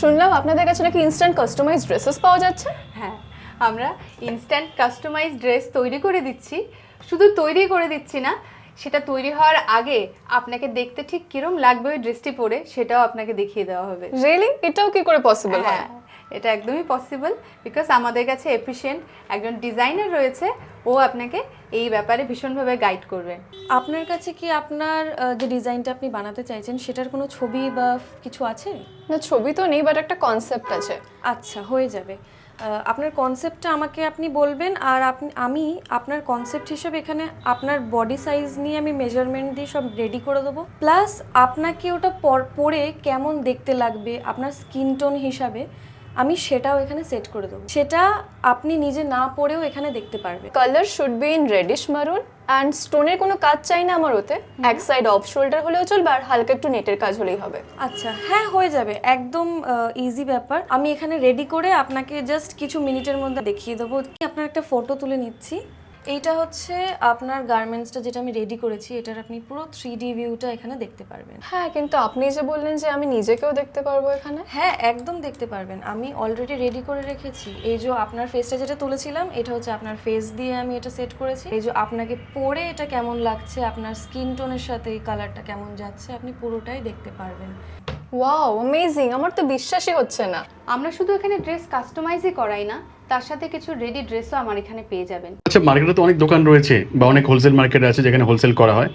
শুনলাম আপনাদের কাছে নাকি ইনস্ট্যান্ট কাস্টমাইজ ড্রেসেস পাওয়া যাচ্ছে? হ্যাঁ আমরা ইনস্ট্যান্ট কাস্টমাইজ ড্রেস তৈরি করে দিচ্ছি। শুধু তৈরি করে দিচ্ছি না সেটা তৈরি হওয়ার আগে আপনাকে দেখতে ঠিক কিরম লাগবে ওই ড্রেসটি পরে সেটাও আপনাকে দেখিয়ে দেওয়া হবে। রিয়েলি এটাও কি করে পসিবল হ্যাঁ? এটা একদমই পসিবল বিকজ আমাদের কাছে এফিশিয়েন্ট একজন ডিজাইনার রয়েছে ও আপনাকে এই ব্যাপারে ভীষণভাবে গাইড করবে। আপনার কাছে কি আপনার যে ডিজাইনটা আপনি বানাতে চাইছেন সেটার কোনো ছবি বা কিছু আছে? না ছবি তো নেই বাট একটা কনসেপ্ট আছে। আচ্ছা হয়ে যাবে। আপনার কনসেপ্টটা আমাকে আপনি বলবেন আর আপনি আমি আপনার কনসেপ্ট হিসেবে এখানে আপনার বডি সাইজ নিয়ে আমি মেজারমেন্ট দিয়ে সব রেডি করে দেবো। প্লাস আপনাকে ওটা পর- পরে কেমন দেখতে লাগবে আপনার স্কিন টোন হিসাবে আমি সেটাও এখানে সেট করে দেবো। সেটা আপনি নিজে না পড়েও এখানে দেখতে পারবেন। Colour should be in reddish maroon and স্টোনের কোনো কাজ চাই না আমার ওতে। এক সাইড অফ শোল্ডার হলেও চলবে আর হালকা একটু নেটের কাজ হলেই হবে। আচ্ছা হ্যাঁ হয়ে যাবে। একদম ইজি ব্যাপার। আমি এখানে রেডি করে আপনাকে জাস্ট কিছু মিনিটের মধ্যে দেখিয়ে দেবো। আপনার একটা ফটো তুলে নিচ্ছি। এইটা হচ্ছে আপনার গার্মেন্টসটা যেটা আমি রেডি করেছি এটার আপনি পুরো থ্রি ডি ভিউটা এখানে দেখতে পারবেন। হ্যাঁ কিন্তু আপনি যে বললেন যে আমি নিজেকেও দেখতে পারব এখানে? হ্যাঁ একদম দেখতে পারবেন। আমি অলরেডি রেডি করে রেখেছি। এই যে আপনার ফেসটা যেটা তুলেছিলাম এটা হচ্ছে আপনার ফেস দিয়ে আমি এটা সেট করেছি। এই যে আপনাকে পরে এটা কেমন লাগছে আপনার স্কিন টোনের সাথে এই কালারটা কেমন যাচ্ছে আপনি পুরোটাই দেখতে পারবেন। ওয়াও অ্যামেজিং আমার তো বিশ্বাসই হচ্ছে না। আমরা শুধু এখানে ড্রেস কাস্টমাইজই করাই না তার সাথে কিছু রেডি ড্রেসও আমার এখানে পেয়ে যাবেন। আচ্ছা মার্কেটে তো অনেক দোকান রয়েছে বা অনেক হোলসেল মার্কেট আছে যেখানে হোলসেল করা হয়।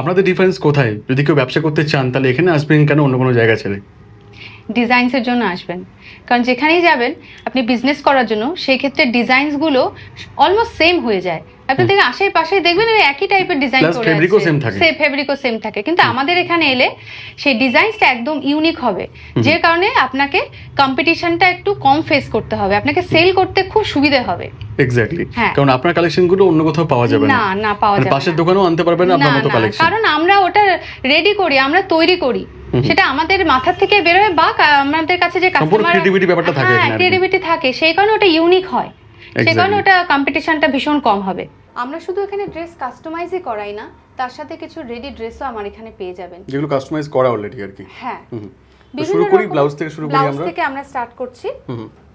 আপনাদের ডিফারেন্স কোথায়? যদি কেউ ব্যবসা করতে চান তাহলে এখানে আসবেন কেন? অন্য কোনো জায়গা ছেড়ে। ডিজাইনসের জন্য আসবেন। কারণ যেখানেই যাবেন আপনি বিজনেস করার জন্য সেই ক্ষেত্রে ডিজাইনসগুলো অলমোস্ট সেম হয়ে যায়। আপনি দেখে আশেপাশে দেখবেন ওই একই টাইপের ডিজাইন করে fabric ও থাকে। সে ফেব্রিকও সেম থাকে। কিন্তু আমাদের এখানে এলে সেই ডিজাইনসটা একদম ইউনিক হবে। যে কারণে আপনাকে কম্পিটিশনটা একটু কম ফেস করতে হবে। আপনাকে সেল করতে খুব সুবিধে হবে। এক্স্যাক্টলি। কারণ আপনার কালেকশনগুলো অন্য কোথাও পাওয়া যাবে না। না পাওয়া মানে যাবে পাশের। দোকানেও আনতে পারবেন আপনার মতো কালেকশন কারণ আমরা ওটা রেডি করি আমরা তৈরি করি। সেটা আমাদের মাথার থেকে বেরোয় বা আমাদের কাছে যে কাস্টমার creativity ব্যাপারটা থাকে কি। ক্রিয়েটিভিটি থাকে। সেই কারণে ওটা ইউনিক হয়। সেই কারণে ওটা কম্পিটিশনটা ভীষণ কম হবে। আমরা শুধু এখানে ড্রেস কাস্টমাইজই করাই না তার সাথে কিছু রেডি ড্রেসও আমার এখানে পেয়ে যাবেন। যেগুলো কাস্টমাইজ করা অলরেডি আর কি। হ্যাঁ। শুরু করি ব্লাউজ থেকে শুরু করি ব্লাউজ আমরা। থেকে আমরা স্টার্ট করছি।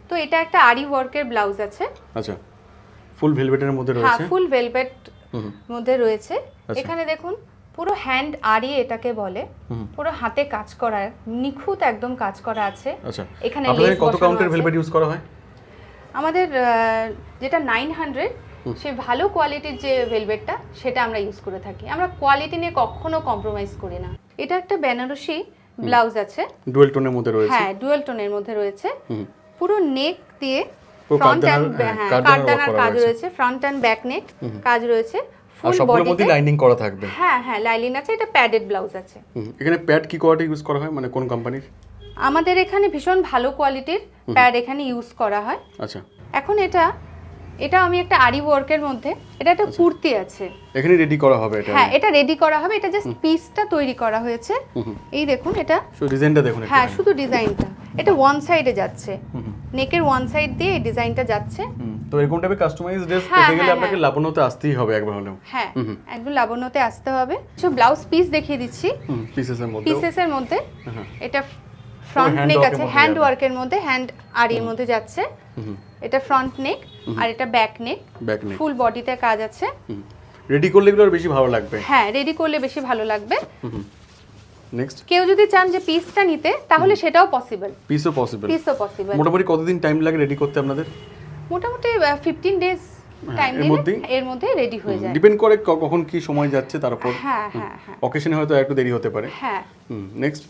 তো এটা একটা আরি ওয়ার্কের ব্লাউজ আছে। আচ্ছা। ফুল ভেলভেটের মধ্যে রয়েছে? হ্যাঁ ফুল ভেলভেট হুম। মধ্যে রয়েছে। আচ্ছা। এখানে দেখুন পুরো হ্যান্ড আরি এটাকে বলে পুরো হাতে কাজ করা নিখুঁত একদম কাজ করা আছে। আচ্ছা এখানে আপনাদের কত কাউন্টের ভেলভেট ইউজ করা হয়? আমাদের যেটা নাইন হান্ড্রেড সে ভালো কোয়ালিটির যে ভেলভেটটা সেটা আমরা ইউজ করে থাকি। আমরা কোয়ালিটি নিয়ে কখনো কম্প্রোমাইজ করি না। এটা একটা বেনারসি ব্লাউজ আছে। ডুয়েল টোনের মধ্যে রয়েছে। হ্যাঁ ডুয়েল টোনের মধ্যে রয়েছে। পুরো নেক দিয়ে ফ্রন্ট হ্যাঁ, হ্যাঁ করা কাজ রয়েছে। ফ্রন্ট অ্যান্ড ব্যাক নেক কাজ রয়েছে। ফুল সবগুলোর মধ্যে লাইনিং করা থাকবে। হ্যাঁ হ্যাঁ লাইলিন আছে এটা প্যাডেড ব্লাউজ আছে। এখানে প্যাড কি কোয়ালিটি ইউজ করা হয়? মানে কোন কোম্পানির আমাদের এখানে ভীষণ ভালো কোয়ালিটির প্যাড এখানে ইউজ করা হয়। আচ্ছা। এখন এটা এটা আমি একটা আরি ওয়ার্কের মধ্যে এটা একটা কুর্তি আছে। এখানে রেডি করা হবে এটা। হ্যাঁ এটা রেডি করা হবে এটা জাস্ট পিসটা তৈরি করা হয়েছে। এই দেখুন এটা শুধু ডিজাইনটা দেখুন হ্যাঁ শুধু ডিজাইনটা এটা ওয়ান সাইডে যাচ্ছে। নেকের ওয়ান সাইড দিয়ে এই ডিজাইনটা যাচ্ছে। তো এরকম টাইপের কাস্টমাইজ ড্রেস পেতে গেলে হ্যাঁ, আপনাকে হ্যাঁ। লাবণ্যতে আসতেই হবে একবার হলেও। হ্যাঁ। একদম লাবণ্যতে আসতে হবে। কিছু ব্লাউজ পিস দেখিয়ে দিচ্ছি। পিসেসের মধ্যে পিসেসের মধ্যে। হ্যাঁ। এটা ফ্রন্ট নেক আছে হ্যান্ড। ওয়ার্কের মধ্যে হ্যান্ড আরির মধ্যে যাচ্ছে। এটা ফ্রন্ট নেক আর এটা ব্যাক নেক ব্যাক নেক ফুল বডিতে কাজ আছে। রেডি করলে এগুলো বেশি ভালো লাগবে। হ্যাঁ রেডি করলে বেশি ভালো লাগবে। নেক্সট কেউ যদি চান যে পিসটা নিতে তাহলে সেটাও পসিবল পিসও পসিবল পিসও পসিবল মোটামুটি কতদিন টাইম লাগে রেডি করতে আপনাদের? মোটামুটি ফিফটিন ডেজ টাইম এর এর মধ্যে রেডি হয়ে যায়। ডিপেন্ড করে কখন কি সময় যাচ্ছে তার উপর। হ্যাঁ হ্যাঁ হ্যাঁ। অকেশনে হয়তো একটু দেরি হতে পারে। হ্যাঁ। হুম নেক্সট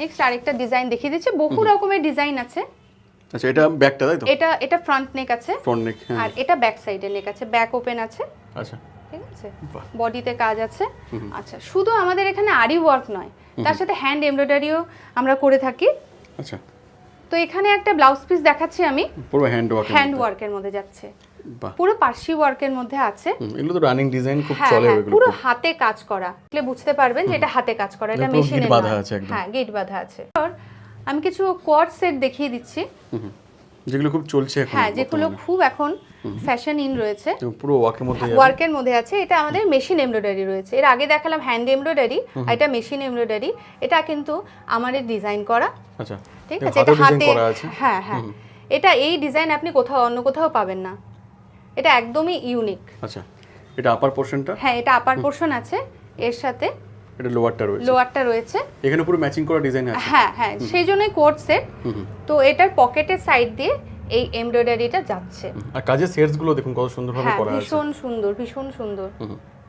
নেক্সট আরেকটা ডিজাইন দেখিয়ে দিচ্ছি। বহু রকমের ডিজাইন আছে। আচ্ছা এটা ব্যাকটা তাই তো? এটা এটা ফ্রন্ট নেক আছে। ফ্রন্ট নেক হ্যাঁ। আর এটা ব্যাক সাইডে নেক আছে। ব্যাক ওপেন আছে। আচ্ছা। ঠিক আছে? বডিতে কাজ আছে। আচ্ছা শুধু আমাদের এখানে আরি ওয়ার্ক নয়। তার সাথে হ্যান্ড এমব্রয়ডারিও আমরা করে থাকি। আচ্ছা। তো এখানে একটা ব্লাউজ পিস দেখাচ্ছি আমি। পুরো হ্যান্ড ওয়ার্ক হ্যান্ড ওয়ার্কের মধ্যে যাচ্ছে। পুরো পার্সি ওয়ার্কের মধ্যে আছে। এগুলো তো রানিং ডিজাইন খুব হ্যাঁ চলে এগুলো পুরো হাতে কাজ করা। তাহলে বুঝতে পারবেন যে এটা হাতে কাজ করা এটা মেশিনে বাঁধা আছে একদম। হ্যাঁ গেট বাঁধা আছে। আর আমি কিছু কোয়ার্ট সেট দেখিয়ে দিচ্ছি। যেগুলো খুব চলছে এখন হ্যাঁ যেগুলো খুব এখন ফ্যাশন ইন রয়েছে। পুরো ওয়ার্কের মধ্যে। ওয়ার্কের মধ্যে আছে। এটা আমাদের মেশিন এমব্রয়ডারি রয়েছে। এর আগে দেখালাম হ্যান্ড এমব্রয়ডারি আর এটা মেশিন এমব্রয়ডারি এটা কিন্তু আমাদের ডিজাইন করা। আচ্ছা। ঠিক আছে? এটা হাতে করা আছে। হ্যাঁ হ্যাঁ। এটা এই ডিজাইন আপনি কোথাও অন্য কোথাও পাবেন না। এটা একদমই ইউনিক আচ্ছা। এটা আপার পোর্শনটা হ্যাঁ এটা আপার পোর্শন আছে। এর সাথে এটা লোয়ারটা রয়েছে। লোয়ারটা রয়েছে। এখানে পুরো ম্যাচিং করা ডিজাইন আছে। হ্যাঁ হ্যাঁ সেই জন্যই কোট সেট তো এটার পকেটের সাইড দিয়ে এই এমব্রয়ডারিটা যাচ্ছে। আর কাজের সেটসগুলো দেখুন কত সুন্দরভাবে হ্যাঁ করা আছে। ভীষণ সুন্দর ভীষণ সুন্দর।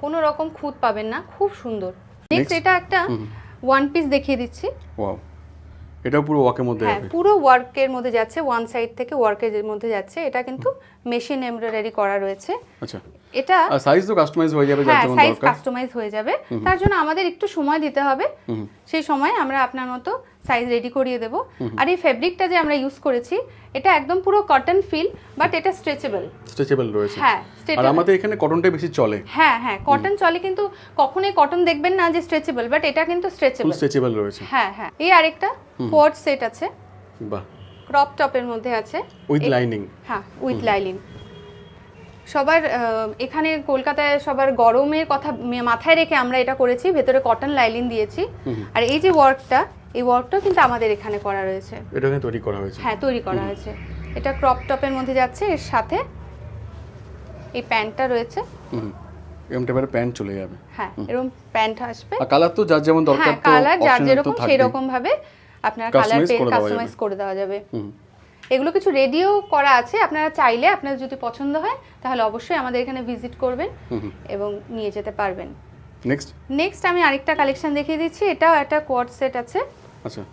কোনো রকম খুঁত পাবেন না খুব সুন্দর। নেক্সট এটা একটা ওয়ান পিস দেখিয়ে দিচ্ছি। ওয়াও এটাও পুরো ওয়াকের মধ্যে হ্যাঁ পুরো ওয়ার্কের মধ্যে যাচ্ছে ওয়ান সাইড থেকে ওয়ার্কের মধ্যে যাচ্ছে। এটা কিন্তু মেশিন এমব্রয়ডারি করা রয়েছে। আচ্ছা। এটা সাইজ তো কাস্টমাইজ হয়ে যাবে হ্যাঁ সাইজ কাস্টমাইজ হয়ে যাবে। তার জন্য আমাদের একটু সময় দিতে হবে। সেই সময় আমরা আপনার মতো সাইজ রেডি করিয়ে দেব। আর এই ফেব্রিকটা যে আমরা ইউজ করেছি এটা একদম পুরো কটন ফিল বাট এটা স্ট্রেচেবল স্ট্রেচেবল রয়েছে। হ্যাঁ আর আমাদের এখানে কটনটাই বেশি চলে। হ্যাঁ হ্যাঁ কটন চলে কিন্তু কখনোই কটন দেখবেন না যে স্ট্রেচেবল বাট এটা কিন্তু স্ট্রেচেবল স্ট্রেচেবল রয়েছে। হ্যাঁ হ্যাঁ। এই আরেকটা কোয়ার্ড সেট আছে। বাহ। ক্রপ টপের মধ্যে আছে। উইথ লাইনিং হ্যাঁ উইথ লাইলিন সবার এখানে কলকাতায় সবার গরমের কথা মাথায় রেখে আমরা এটা করেছি ভেতরে কটন লাইলিন দিয়েছি। আর এই যে ওয়ার্কটা এই ওয়ার্কটাও কিন্তু আমাদের এখানে করা রয়েছে। এটা এখানে তৈরি করা হয়েছে। হ্যাঁ তৈরি করা হয়েছে। এটা ক্রপ টপের মধ্যে যাচ্ছে এর সাথে এই প্যান্টটা রয়েছে। হুম এরকম টাইপের প্যান্ট চলে যাবে। হ্যাঁ এরকম প্যান্ট আসবে। আর কালার তো যার যেমন দরকার হ্যাঁ কালার যার যেরকম থাকবেই। সেই রকম ভাবে আপনার কালার দেওয়া কাস্টমাইজ করে দেওয়া যাবে। হুম। এগুলো কিছু রেডিও করা আছে আপনারা চাইলে আপনার যদি পছন্দ হয় তাহলে অবশ্যই আমাদের এখানে ভিজিট করবেন এবং নিয়ে যেতে পারবেন। নেক্সট নেক্সট আমি আরেকটা কালেকশন দেখিয়ে দিচ্ছি এটাও একটা কোয়াড সেট আছে। আচ্ছা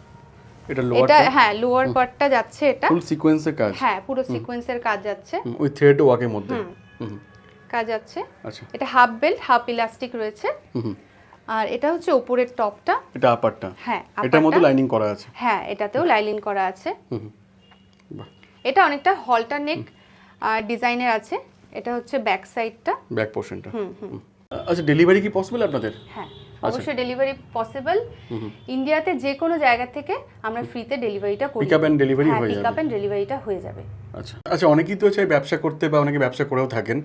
এটা লোয়ার এটা হ্যাঁ লোয়ার পার্টটা যাচ্ছে এটা। ফুল সিকোয়েন্সের কাজ? হ্যাঁ পুরো সিকোয়েন্সের কাজ যাচ্ছে। ওই থ্রেড ওয়াকের মধ্যে? কাজ যাচ্ছে। আচ্ছা। এটা হাফ বেল্ট হাফ ইলাস্টিক রয়েছে। আর এটা হচ্ছে উপরের টপটা এটা আপারটা হ্যাঁ এটার মধ্যে লাইনিং করা আছে? হ্যাঁ এটাতেও লাইলিন করা আছে। হুম। এটা অনেকটা হলটার নেক ডিজাইনের আছে। এটা হচ্ছে ব্যাক সাইডটা। ব্যাক পোর্শনটা। আচ্ছা ডেলিভারি কি পসিবল আপনাদের? হ্যাঁ অবশ্যই ডেলিভারি পসিবল। ইন্ডিয়াতে যে কোনো জায়গা থেকে আমরা ফ্রিতে ডেলিভারিটা করি। Up and delivery হ্যাঁ যাবে। এন্ড ডেলিভারিটা হয়ে যাবে। আচ্ছা। আচ্ছা অনেকেই তো চাই ব্যবসা করতে বা অনেকে ব্যবসা করেও থাকেন।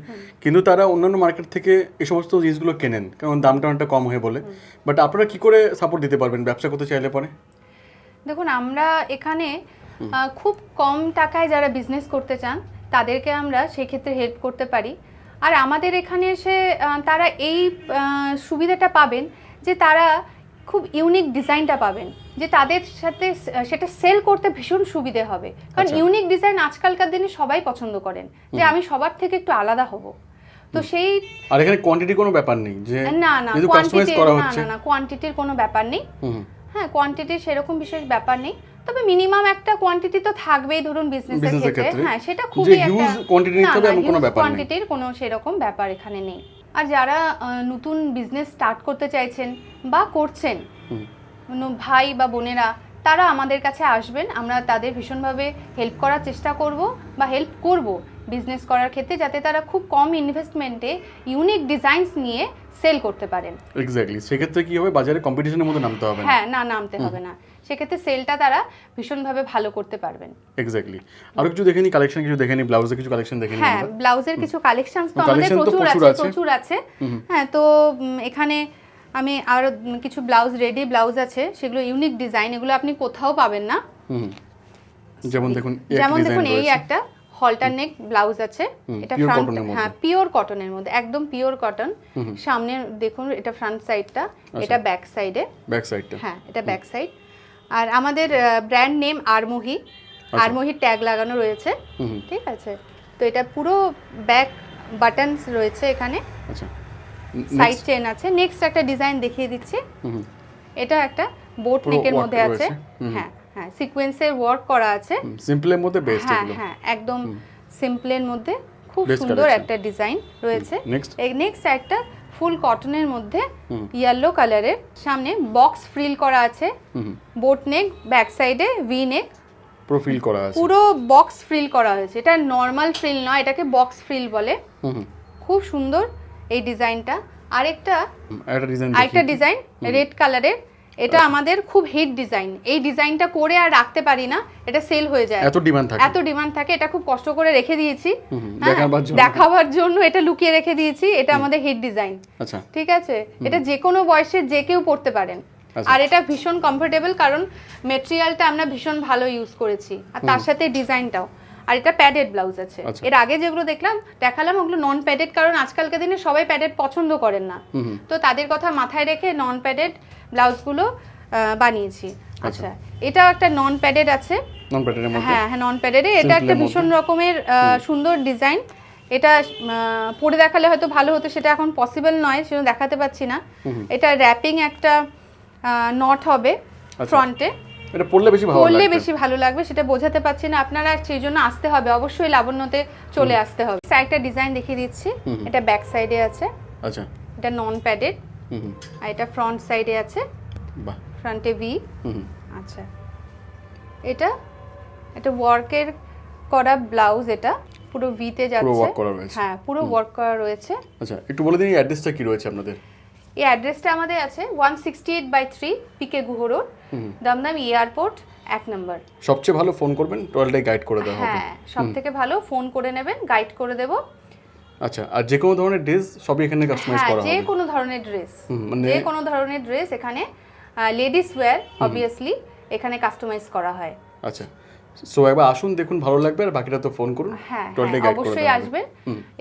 কিন্তু তারা অন্যান্য মার্কেট থেকে এই সমস্ত জিনিসগুলো কেনেন? কারণ দামটা অনেকটা কম হয় বলে। বাট আপনারা কি করে সাপোর্ট দিতে পারবেন? ব্যবসা করতে চাইলে পরে? দেখুন আমরা এখানে খুব কম টাকায় যারা বিজনেস করতে চান তাদেরকে আমরা সেক্ষেত্রে হেল্প করতে পারি। আর আমাদের এখানে এসে তারা এই সুবিধাটা পাবেন যে তারা খুব ইউনিক ডিজাইনটা পাবেন যে তাদের সাথে সেটা সেল করতে ভীষণ সুবিধে হবে। কারণ আচ্ছা। ইউনিক ডিজাইন আজকালকার দিনে সবাই পছন্দ করেন যে আমি সবার থেকে একটু আলাদা হব। তো সেই আর এখানে কোয়ান্টিটি কোনো ব্যাপার নেই যে না না কোয়ান্টিটি না না না কোয়ান্টিটির কোনো ব্যাপার নেই। হ্যাঁ কোয়ান্টিটির সেরকম বিশেষ ব্যাপার নেই। তবে মিনিমাম একটা কোয়ান্টিটি তো থাকবেই ধরুন বিজনেসের ক্ষেত্রে। হ্যাঁ সেটা খুবই একটা কোয়ান্টিটি নিতে হবে এমন কোনো ব্যাপার নেই। কোয়ান্টিটির কোনো সেরকম ব্যাপার এখানে নেই আর যারা নতুন বিজনেস স্টার্ট করতে চাইছেন বা করছেন কোনো ভাই বা বোনেরা তারা আমাদের কাছে আসবেন। আমরা তাদের ভীষণভাবে হেল্প করার চেষ্টা করব বা হেল্প করব বিজনেস করার ক্ষেত্রে যাতে তারা খুব কম ইনভেস্টমেন্টে ইউনিক ডিজাইনস নিয়ে সেল করতে পারেন। এক্স্যাক্টলি সেক্ষেত্রে কি হবে? বাজারে কম্পিটিশনের মধ্যে নামতে হবে হ্যাঁ না নামতে হবে না। সেক্ষেত্রে সেলটা তারা ভীষণভাবে ভালো করতে পারবেন। এক্স্যাক্টলি আরও কিছু দেখে নি কালেকশন কিছু দেখে নি ব্লাউজে কিছু কালেকশন দেখে নি হ্যাঁ ব্লাউজের কিছু কালেকশন তো আমাদের প্রচুর আছে। প্রচুর আছে। হ্যাঁ তো এখানে আমি আরও কিছু ব্লাউজ রেডি ব্লাউজ আছে সেগুলো ইউনিক ডিজাইন এগুলো আপনি কোথাও পাবেন না। যেমন দেখুন যেমন দেখুন এই একটা হলটার নেক ব্লাউজ আছে এটা ফ্রন্ট। হ্যাঁ পিওর কটনের মধ্যে একদম পিওর কটন সামনে দেখুন এটা ফ্রন্ট সাইডটা আচ্ছা। এটা ব্যাক সাইডে ব্যাক সাইডটা হ্যাঁ এটা ব্যাক সাইড আর আমাদের ব্র্যান্ড নেম আরমোহি আরমোহির ট্যাগ লাগানো রয়েছে। ঠিক আছে? তো এটা পুরো ব্যাক বাটনস রয়েছে এখানে। আচ্ছা। সাইড চেন আছে। নেক্সট একটা ডিজাইন দেখিয়ে দিচ্ছি। এটা একটা বোট নেকের মধ্যে আছে। হ্যাঁ হ্যাঁ সিকোয়েন্সের ওয়ার্ক করা আছে। সিম্পলের মধ্যে বেস্ট হ্যাঁ হ্যাঁ একদম সিম্পলের মধ্যে খুব সুন্দর একটা ডিজাইন রয়েছে। নেক্সট একটা ফুল কটনের মধ্যে ইয়েলো কালারের সামনে বক্স ফ্রিল করা আছে। বোট নেক ব্যাক সাইডে ভি নেক প্রোফিল করা আছে। পুরো বক্স ফ্রিল করা হয়েছে। এটা নর্মাল ফ্রিল নয় এটাকে বক্স ফ্রিল বলে। খুব সুন্দর এই ডিজাইনটা। আরেকটা আরেকটা ডিজাইন রেড কালারের এটা। আমাদের খুব হিট ডিজাইন এই ডিজাইনটা করে আর রাখতে পারি না এটা সেল হয়ে যায়। এত ডিমান্ড থাকে। এত ডিমান্ড থাকে এটা খুব কষ্ট করে রেখে দিয়েছি। হ্যাঁ, দেখাবার জন্য। দেখাবার জন্য এটা লুকিয়ে রেখে দিয়েছি এটা আমাদের হিট ডিজাইন আচ্ছা। ঠিক আছে? এটা যে কোনো বয়সে যে কেউ পড়তে পারেন। আচ্ছা। আর এটা ভীষণ কমফোর্টেবল কারণ মেটেরিয়ালটা আমরা ভীষণ ভালো ইউজ করেছি। আর তার সাথে ডিজাইনটাও আর এটা প্যাডেড ব্লাউজ আছে। আচ্ছা। এর আগে যেগুলো দেখলাম দেখালাম ওগুলো নন প্যাডেড কারণ আজকালকার দিনে সবাই প্যাডেড পছন্দ করেন না। তো তাদের কথা মাথায় রেখে নন প্যাডেড ব্লাউজগুলো বানিয়েছি। আচ্ছা। এটাও একটা নন প্যাডেড আছে নন মধ্যে? হ্যাঁ হ্যাঁ নন প্যাডেডে এটা একটা ভীষণ রকমের সুন্দর ডিজাইন এটা পরে দেখালে হয়তো ভালো হতো সেটা এখন পসিবল নয় সেজন্য দেখাতে পাচ্ছি না। এটা র্যাপিং একটা নট হবে আচ্ছা। ফ্রন্টে এটা পড়লে বেশি ভালো লাগবে। বেশি ভালো লাগবে সেটা বোঝাতে পারছি না। আপনারা সেই জন্য আসতে হবে অবশ্যই লাবণ্যতে চলে আসতে হবে। একটা ডিজাইন দেখিয়ে দিচ্ছি। এটা ব্যাক সাইডে আছে। আচ্ছা। এটা নন প্যাডেড আর এটা ফ্রন্ট সাইডে আছে। বাহ। ফ্রন্টে ভি আচ্ছা। এটা এটা ওয়ার্কের করা ব্লাউজ এটা। পুরো ভিতে যাচ্ছে। হ্যাঁ পুরো ওয়ার্ক করা রয়েছে। আচ্ছা একটু বলে দিন অ্যাড্রেসটা কি রয়েছে আপনাদের? এই অ্যাড্রেসটা আমাদের আছে one sixty eight by three P K Guha road. Dum Dum airport এক নম্বর। সবচেয়ে ভালো ফোন করবেন টোটালটাই গাইড করে দেওয়া হবে। হ্যাঁ সব থেকে ভালো ফোন করে নেবেন গাইড করে দেব। আচ্ছা আর যে কোনো ধরনের ড্রেস সবই এখানে কাস্টমাইজ হ্যাঁ করা যে কোনো ধরনের ড্রেস। মানে যে কোনো ধরনের ড্রেস এখানে লেডিস ওয়্যার অবভিয়াসলি এখানে কাস্টমাইজ করা হয়। আচ্ছা সো একবার আসুন দেখুন ভালো লাগবে আর বাকিটা তো ফোন করুন। হ্যাঁ হ্যাঁ, অবশ্যই আসবেন।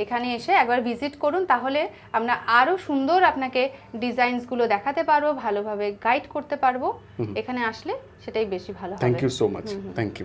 এখানে এসে একবার ভিজিট করুন তাহলে আমরা আরও সুন্দর আপনাকে ডিজাইনসগুলো দেখাতে পারব ভালোভাবে গাইড করতে পারব। এখানে আসলে সেটাই বেশি ভালো হবে। Thank you so much thank you